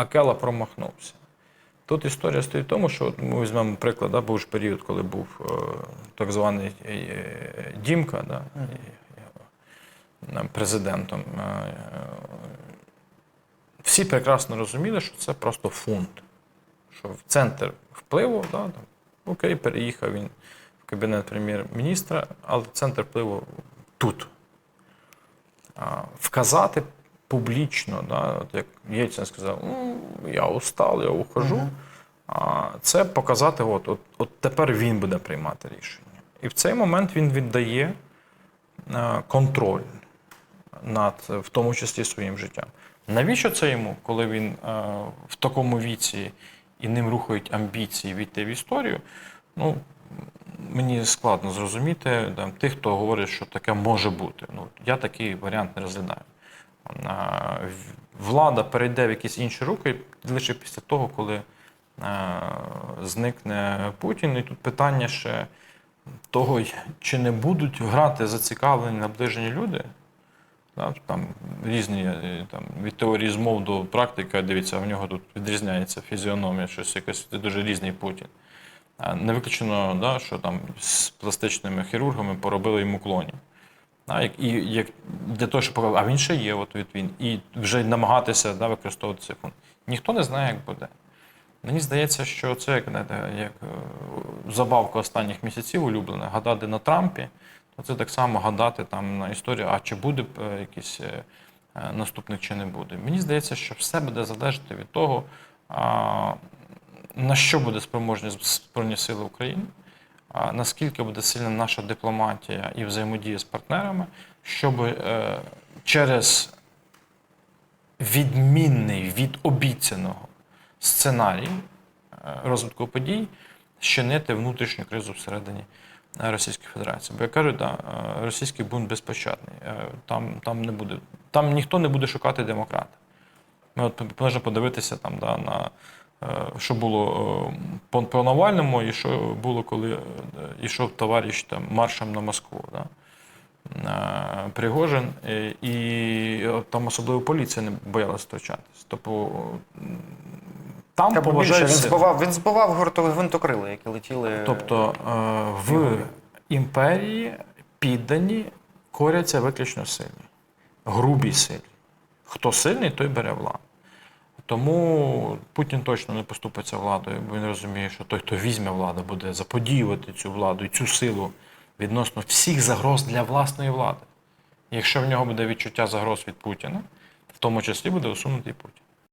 Акела промахнувся. Тут історія стоїть в тому, що от ми візьмемо приклад, да, був ж період, коли був е, так званий е, Дімка, да, е, президентом. Е, е, всі прекрасно розуміли, що це просто фунт. Що в центр впливу, да, там, окей, переїхав він в кабінет прем'єр-міністра, але центр впливу тут. Вказати публічно, да, от як Єльцин сказав, ну, я устал, я ухожу. А, це показати, от, от, от тепер він буде приймати рішення. І в цей момент він віддає е, контроль над, в тому числі своїм життям. Навіщо це йому, коли він е, в такому віці і ним рухають амбіції війти в історію? Ну, мені складно зрозуміти там, тих, хто говорить, що таке може бути. Ну, я такий варіант не розглядаю. В- Влада перейде в якісь інші руки лише після того, коли е, зникне Путін. І тут питання ще того, чи не будуть грати зацікавлені наближені люди. Там різні е, там, від теорії змов до практики, дивіться, в нього тут відрізняється фізіономія, щось якось дуже різний Путін. Не виключено, да, що там з пластичними хірургами поробили йому клонів. Да, як- і як для того, щоб показати, а він ще є, от він, і вже намагатися да, використовувати цей фонд. Ніхто не знає, як буде. Мені здається, що це як, знаєте, як е, забавка останніх місяців улюблена, гадати на Трампі, то це так само гадати там на історію, а чи буде е, якийсь е, наступник, чи не буде. Mені здається, що все буде залежати від того, на що буде спроможні Збройні Сили України, наскільки буде сильна наша дипломатія і взаємодія з партнерами, щоб е, через відмінний від обіцяного сценарій е, розвитку подій щинити внутрішню кризу всередині Російської Федерації. Бо як кажуть, да, е, російський бунт безпощадний. Там, там, не буде, там ніхто не буде шукати демократа. Ми от можемо подивитися там, да, на що було е, по, Навальному, і що було, коли е, йшов товариш там, маршем на Москву. Да? Е, Пригожин, е, і е, там особливо поліція не боялася втручатись. Тобто там Або більше, він поважається. збивав, він збивав гвинтокрили, які летіли. Тобто е, в імперії піддані коряться виключно сильні, грубі сильні. Хто сильний, той бере владу. Тому Путін точно не поступиться владою, бо він розуміє, що той, хто візьме владу, буде заподіювати цю владу і цю силу відносно всіх загроз для власної влади. Якщо в нього буде відчуття загроз від Путіна, в тому числі буде усунутий Путін.